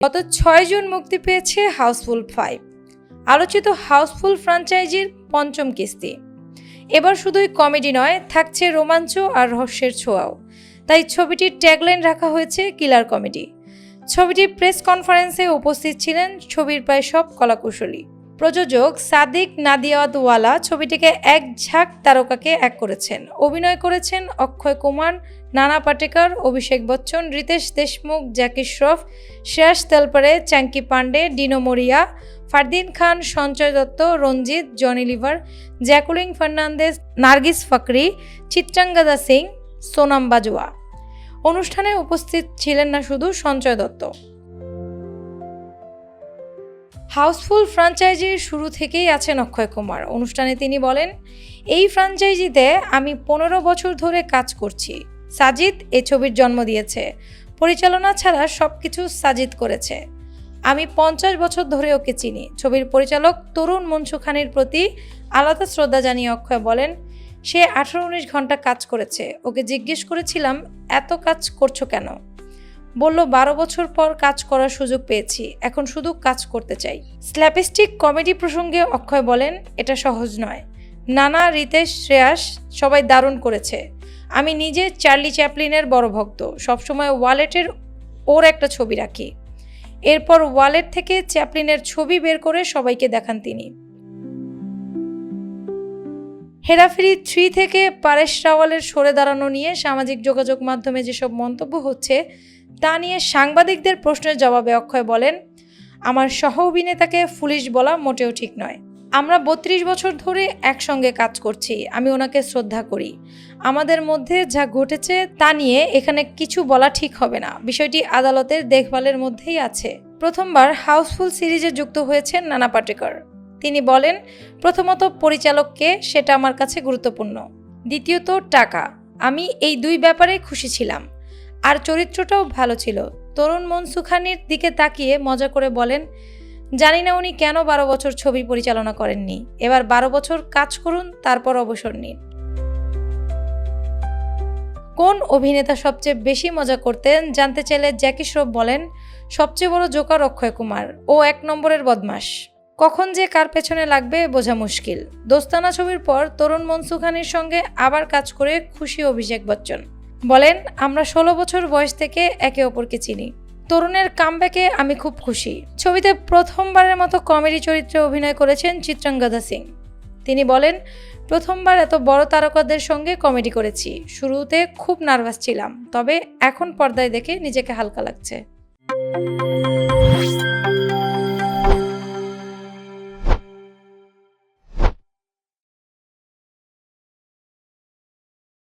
গত ছয় জুন মুক্তি পেয়েছে হাউসফুল ফাইভ, আলোচিত হাউসফুল ফ্রাঞ্চাইজির পঞ্চম কিস্তি। এবার শুধুই কমেডি নয়, থাকছে রোমাঞ্চ আর রহস্যের ছোঁয়াও। তাই ছবিটির ট্যাগলাইন রাখা হয়েছে কিলার কমেডি। ছবিটির প্রেস কনফারেন্সে উপস্থিত ছিলেন ছবির প্রায় সব কলাকুশলী। প্রযোজক সাদিক নাদিয়াওয়ালা ছবিটিকে এক ঝাঁক তারকাকে এক করেছেন। অভিনয় করেছেন অক্ষয় কুমার, নানা পাটেকর, অভিষেক বচ্চন, রিতেশ দেশমুখ, জ্যাকি শ্রফ, শ্রেয়াস তেলপারে চ্যাঙ্কি পান্ডে ডিনো মরিয়া, ফারদিন খান সঞ্চয় দত্ত, রঞ্জিত, জনি লিভার জ্যাকুলিং ফার্নান্দেজ, নার্গিস ফাকরি, চিত্রাঙ্গদা সিং, সোনাম বাজুয়া অনুষ্ঠানে উপস্থিত ছিলেন না শুধু সঞ্চয় দত্ত। হাউসফুল ফ্র্যাঞ্চাইজির শুরু থেকেই আছেন অক্ষয় কুমার। অনুষ্ঠানে তিনি বলেন, এই ফ্র্যাঞ্চাইজিতে আমি পনেরো বছর ধরে কাজ করছি। সাজিদ এ ছবির জন্ম দিয়েছে। পরিচালনা ছাড়া সব কিছু সাজিদ করেছে। আমি পঞ্চাশ বছর ধরে ওকে চিনি। ছবির পরিচালক তরুণ মনসু খানের প্রতি আলাদা শ্রদ্ধা জানিয়ে অক্ষয় বলেন, সে আঠারো উনিশ ঘণ্টা কাজ করেছে। ওকে জিজ্ঞেস করেছিলাম, এত কাজ করছ কেন? বলল, বারো বছর পর কাজ করার সুযোগ পেয়েছি, এখন শুধু কাজ করতে চাই। স্ল্যাপস্টিক কমেডি প্রসঙ্গে অক্ষয় বলেন, এটা সহজ নয়। নানা রিতেশ শ্রেয়াস সবাই দারুণ করেছে। আমি নিজে চার্লি চ্যাপলিনের বড় ভক্ত, সবসময় ওয়ালেটের ওর একটা ছবি রাখি। এরপর ওয়ালেট থেকে চ্যাপলিনের ছবি বের করে সবাইকে দেখান তিনি। হেরাফেরি থ্রি থেকে পারেশ রাওয়ালের সরে দাঁড়ানো নিয়ে সামাজিক যোগাযোগ মাধ্যমে যেসব মন্তব্য হচ্ছে তা নিয়ে সাংবাদিকদের প্রশ্নের জবাবে অক্ষয় বলেন, আমার সহ অভিনেতাকে ফুলিশ বলা মোটেও ঠিক নয়। আমরা বত্রিশ বছর ধরে একসঙ্গে কাজ করছি, আমি ওনাকে শ্রদ্ধা করি। আমাদের মধ্যে যা ঘটেছে তা নিয়ে এখানে কিছু বলা ঠিক হবে না। বিষয়টি আদালতের দেখভালের মধ্যেই আছে। প্রথমবার হাউসফুল সিরিজে যুক্ত হয়েছেন নানা পাটেকর। তিনি বলেন, প্রথমত পরিচালককে সেটা আমার কাছে গুরুত্বপূর্ণ। দ্বিতীয়ত, টাকা। আমি এই দুই ব্যাপারে খুশি ছিলাম। আর চরিত্রটাও ভালো ছিল। তরুণ মনসুখানির দিকে তাকিয়ে মজা করে বলেন, জানি না উনি কেন বারো বছর ছবি পরিচালনা করেননি। এবার বারো বছর কাজ করুন, তারপর অবসর নিন। কোন অভিনেতা সবচেয়ে বেশি মজা করতেন জানতে চাইলে জ্যাকি শ্রফ বলেন, সবচেয়ে বড় জোকার অক্ষয় কুমার। ও এক নম্বরের বদমাস কখন যে কার পেছনে লাগবে বোঝা মুশকিল। দোস্তানা ছবির পর তরুণ মনসুখানির সঙ্গে আবার কাজ করে খুশি অভিষেক বচ্চন। বলেন, আমরা ষোলো বছর বয়স থেকে একে অপরকে চিনি। তরুণের কামব্যাকে আমি খুব খুশি। ছবিতে প্রথমবারের মতো কমেডি চরিত্রে অভিনয় করেছেন চিত্রাঙ্গদা সিং। তিনি বলেন, প্রথমবার এত বড় তারকাদের সঙ্গে কমেডি করেছি। শুরুতে খুব নার্ভাস ছিলাম, তবে এখন পর্দায় দেখে নিজেকে হালকা লাগছে।